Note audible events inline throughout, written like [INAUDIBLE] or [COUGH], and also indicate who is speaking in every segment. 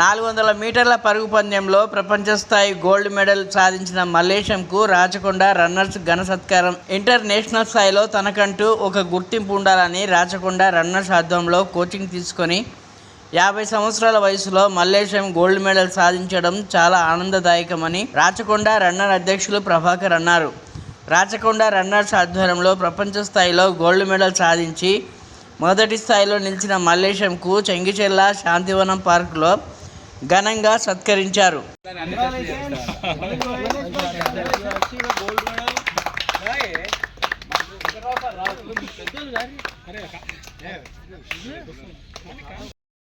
Speaker 1: నాలుగు వందల మీటర్ల పరుగు పందెంలో ప్రపంచ స్థాయి గోల్డ్ మెడల్ సాధించిన మల్లేశంకు రాచకొండ రన్నర్స్ ఘన సత్కారం. ఇంటర్నేషనల్ స్థాయిలో తనకంటూ ఒక గుర్తింపు ఉండాలని రాచకొండ రన్నర్స్ ఆధ్వర్యంలో కోచింగ్ తీసుకొని యాభై సంవత్సరాల వయసులో మల్లేశం గోల్డ్ మెడల్ సాధించడం చాలా ఆనందదాయకమని రాచకొండ రన్నర్ అధ్యక్షులు ప్రభాకర్ అన్నారు. రాచకొండ రన్నర్స్ ఆధ్వర్యంలో ప్రపంచ స్థాయిలో గోల్డ్ మెడల్ సాధించి మొదటి స్థాయిలో నిలిచిన మల్లేశంకు చెంగిచెర్ల శాంతివనం పార్కులో ఘనంగా సత్కరించారు.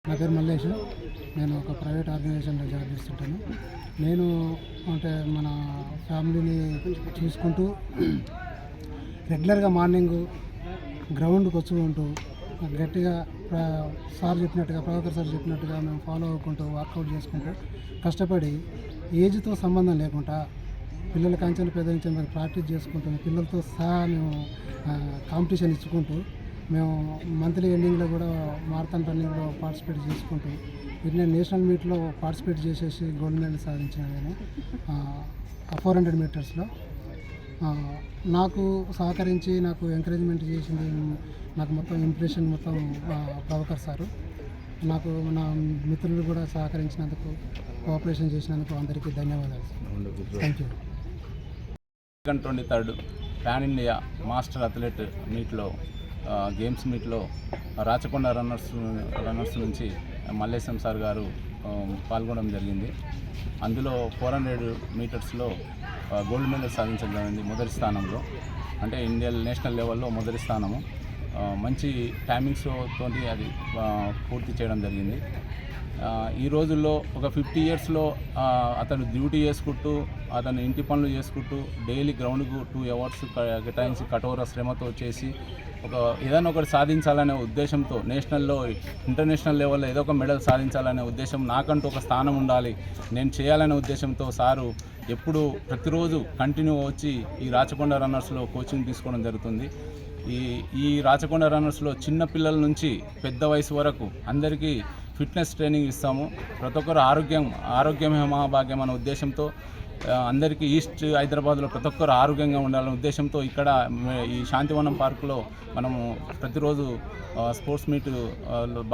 Speaker 2: నా పేరు మల్లేష్. నేను ఒక ప్రైవేట్ ఆర్గనైజేషన్లో జాబ్ చేస్తుంటాను. నేను అంటే మన ఫ్యామిలీని చూసుకుంటూ [CLEARS THROAT] రెగ్యులర్గా మార్నింగ్ గ్రౌండ్కి వచ్చుకుంటూ గట్టిగా ప్ర- సార్ చెప్పినట్టుగా ప్రభాకర్ సార్ చెప్పినట్టుగా మేము ఫాలో అవ్వకుంటూ వర్కౌట్ చేసుకుంటూ కష్టపడి ఏజ్తో సంబంధం లేకుండా పిల్లల కంచెలు పెద్ద నుంచి మరి ప్రాక్టీస్ చేసుకుంటూ పిల్లలతో సహా మేము కాంపిటీషన్ ఇచ్చుకుంటూ మేము మంత్లీ ఎండింగ్లో కూడా మారథాన్ రన్నింగ్లో పార్టిసిపేట్ చేసుకుంటూ వీటిని నేషనల్ మీట్లో పార్టిసిపేట్ చేసేసి గోల్డ్ మెడల్ సాధించిన నేను ఫోర్ హండ్రెడ్ మీటర్స్లో నాకు సహకరించి నాకు ఎంకరేజ్మెంట్ చేసింది నాకు మొత్తం ఇంప్రెషన్ మొత్తం ప్రభాకర్ సారు. నాకు నా మిత్రులు కూడా సహకరించినందుకు కోఆపరేషన్ చేసినందుకు అందరికీ ధన్యవాదాలు. Thank you
Speaker 3: second twenty third pan India master athlete మీట్లో గేమ్స్ మీట్లో రాచకొండ రన్నర్స్ రన్నర్స్ నుంచి మల్లేశం సార్ గారు పాల్గొనడం జరిగింది. అందులో ఫోర్ హండ్రెడ్ మీటర్స్లో గోల్డ్ మెడల్ సాధించడం జరిగింది మొదటి స్థానంలో. అంటే ఇండియన్ నేషనల్ లెవెల్లో మొదటి స్థానము. మంచి టైమింగ్స్ తోటి అది పూర్తి చేయడం జరిగింది. ఈ రోజుల్లో ఒక ఫిఫ్టీ ఇయర్స్లో అతను డ్యూటీ చేసుకుంటూ అతను ఇంటి పనులు చేసుకుంటూ డైలీ గ్రౌండ్కు టూ అవర్స్ కేటాయించి కఠోర శ్రమతో చేసి ఒక ఏదైనా ఒకటి సాధించాలనే ఉద్దేశంతో నేషనల్లో ఇంటర్నేషనల్ లెవెల్లో ఏదో ఒక మెడల్ సాధించాలనే ఉద్దేశం నాకంటూ ఒక స్థానం ఉండాలి నేను చేయాలనే ఉద్దేశంతో సారు ఎప్పుడు ప్రతిరోజు కంటిన్యూ వచ్చి ఈ రాచకొండ రన్నర్స్లో కోచింగ్ తీసుకోవడం జరుగుతుంది. ఈ ఈ రాచకొండ రన్నర్స్లో చిన్న పిల్లల నుంచి పెద్ద వయసు వరకు అందరికీ ఫిట్నెస్ ట్రైనింగ్ ఇస్తాము. ప్రతి ఒక్కరు ఆరోగ్యం ఆరోగ్యమే మహాభాగ్యం అనే ఉద్దేశంతో అందరికీ ఈస్ట్ హైదరాబాద్లో ప్రతి ఒక్కరు ఆరోగ్యంగా ఉండాలనే ఉద్దేశంతో ఇక్కడ ఈ శాంతివనం పార్కులో మనము ప్రతిరోజు స్పోర్ట్స్ మీట్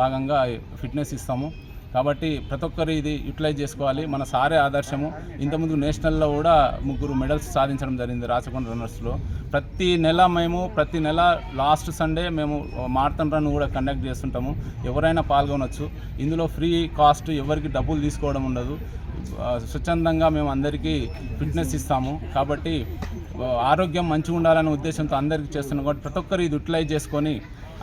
Speaker 3: భాగంగా ఫిట్నెస్ ఇస్తాము. కాబట్టి ప్రతి ఒక్కరు ఇది యూటిలైజ్ చేసుకోవాలి. మన సారే ఆదర్శము. ఇంతకుముందు నేషనల్లో కూడా ముగ్గురు మెడల్స్ సాధించడం జరిగింది రాచకొండ రన్నర్స్లో. ప్రతి నెల మేము ప్రతి నెల లాస్ట్ సండే మేము మారథన్ రన్ కూడా కండక్ట్ చేస్తుంటాము. ఎవరైనా పాల్గొనవచ్చు ఇందులో ఫ్రీ కాస్ట్ ఎవరికి డబ్బులు తీసుకోవడం ఉండదు. స్వచ్ఛందంగా మేము అందరికీ ఫిట్నెస్ ఇస్తాము. కాబట్టి ఆరోగ్యం మంచిగా ఉండాలనే ఉద్దేశంతో అందరికీ చేస్తున్నాం. కాబట్టి ప్రతి ఒక్కరు ఇది యూటిలైజ్ చేసుకొని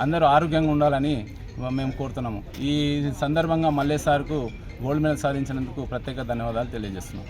Speaker 3: అందరూ ఆరోగ్యంగా ఉండాలని మేము కోరుతున్నాము. ఈ సందర్భంగా మల్లేష్ సార్కు గోల్డ్ మెడల్ సాధించినందుకు ప్రత్యేక ధన్యవాదాలు తెలియజేస్తున్నాం.